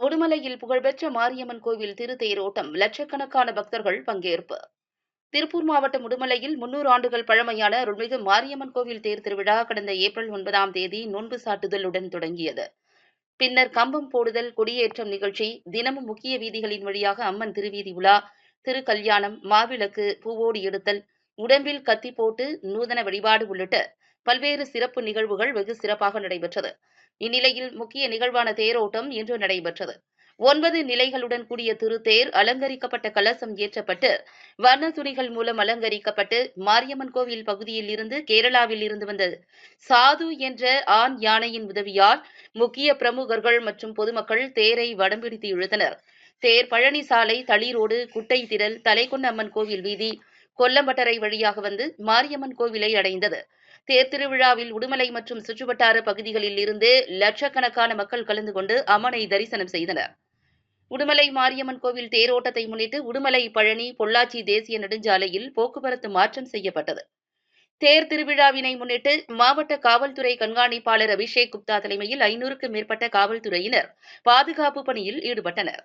உடுமலையில் புகழ்பெற்ற மாரியம்மன் கோவில் திருத்தேரோட்டம் லட்சக்கணக்கான பக்தர்கள் பங்கேற்பு. திருப்பூர் மாவட்டம் உடுமலையில் முன்னூறு ஆண்டுகள் பழமையான அருள்மிகு மாரியம்மன் கோவில் தேர் திருவிழா கடந்த ஏப்ரல் ஒன்பதாம் தேதி நோன்பு சாட்டுதலுடன் தொடங்கியது. பின்னர் கம்பம் போடுதல் கொடியேற்றம் நிகழ்ச்சி தினமும் முக்கிய வீதிகளின் வழியாக அம்மன் திருவீதி உலா திருக்கல்யாணம் மாவிளக்கு பூவோடு எடுத்தல் உடம்பில் கத்தி போட்டு நூதன வழிபாடு உள்ளிட்ட பல்வேறு சிறப்பு நிகழ்வுகள் வெகு சிறப்பாக நடைபெற்றது. இந்நிலையில் முக்கிய நிகழ்வான தேரோட்டம் இன்று நடைபெற்றது. ஒன்பது நிலைகளுடன் கூடிய திருத்தேர் அலங்கரிக்கப்பட்ட கலசம் ஏற்றப்பட்டு வர்ண துணிகள் மூலம் அலங்கரிக்கப்பட்டு மாரியம்மன் கோவில் பகுதியில் இருந்து கேரளாவில் இருந்து வந்த சாது என்ற ஆண் யானையின் உதவியால் முக்கிய பிரமுகர்கள் மற்றும் பொதுமக்கள் தேரை வடம்பிடித்து இழுத்தனர். தேர் பழனிசாலை தளிரோடு குட்டை திடல் தலைக்கொண்ட அம்மன் கோவில் வீதி கொல்லம்பட்டறை வழியாக வந்து மாரியம்மன் கோவிலை அடைந்தது. தேர்திருவிழாவில் உடுமலை மற்றும் சுற்றுவட்டார பகுதிகளில் இருந்து லட்சக்கணக்கான மக்கள் கலந்து கொண்டு அம்மனை தரிசனம் செய்தனர். உடுமலை மாரியம்மன் கோவில் தேரோட்டத்தை முன்னிட்டு உடுமலை பழனி பொள்ளாச்சி தேசிய நெடுஞ்சாலையில் போக்குவரத்து மாற்றம் செய்யப்பட்டது. தேர் திருவிழாவினை முன்னிட்டு மாவட்ட காவல்துறை கண்காணிப்பாளர் அபிஷேக் குப்தா தலைமையில் ஐநூறுக்கும் மேற்பட்ட காவல்துறையினர் பாதுகாப்பு பணியில் ஈடுபட்டனர்.